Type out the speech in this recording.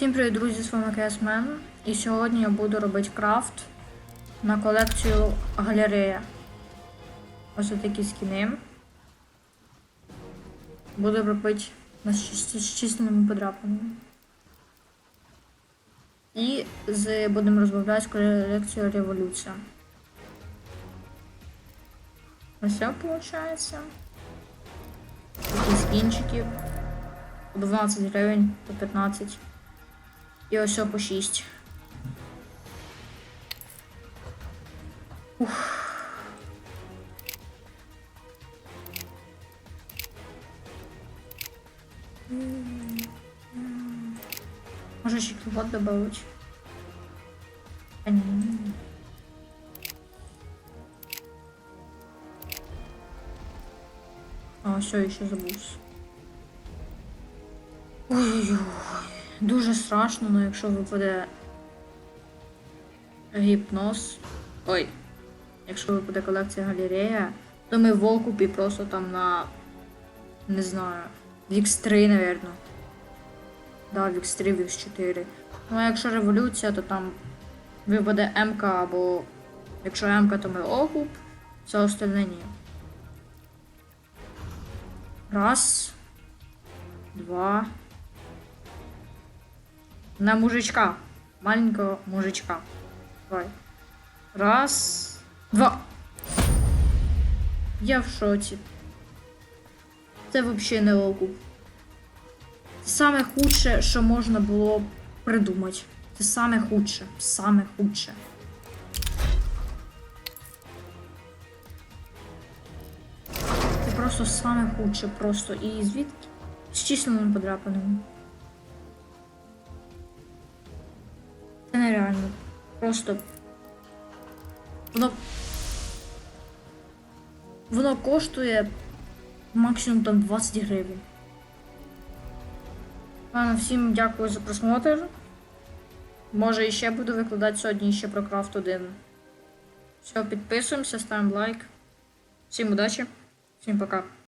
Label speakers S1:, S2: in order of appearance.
S1: Всім привіт, друзі, з вами КСМен. І сьогодні я буду робити крафт на колекцію галерея. Ось такі скіни. Буду робити з численними подряпаними. І з, будемо розбавляти колекцію революція. Ось це виходить. Такі скінчики. По 12 гривень, по 15. І ось по 6. Ух. Може ще кіловат добавить? А ні. А, все, ще забувся. Ой-ой-ой. Дуже страшно, але якщо випаде гіпноз. Ой. Якщо випаде колекція галерея, то ми в окупі просто там на. Не знаю. В X3, напевно. Да, в X3, в X4. Ну а якщо революція, то там випаде МК або. Якщо МК, то ми окуп, все остальне ні. Раз. Два. На мужичка. Маленького мужичка. Давай. Раз. Два. Я в шоці. Це взагалі не окуп. Це саме худше, що можна було придумати. Це саме худше. Саме худше. Це просто саме худше. Просто. І звідки? З численними подряпаними. Нереально. Просто. Воно. Воно коштує максимум там 20 гривень. Ладно, всім дякую за просмотр. Може іще буду викладати сьогодні ще про крафт 1. Все, підписуємося, ставимо лайк. Всім удачі, всім пока.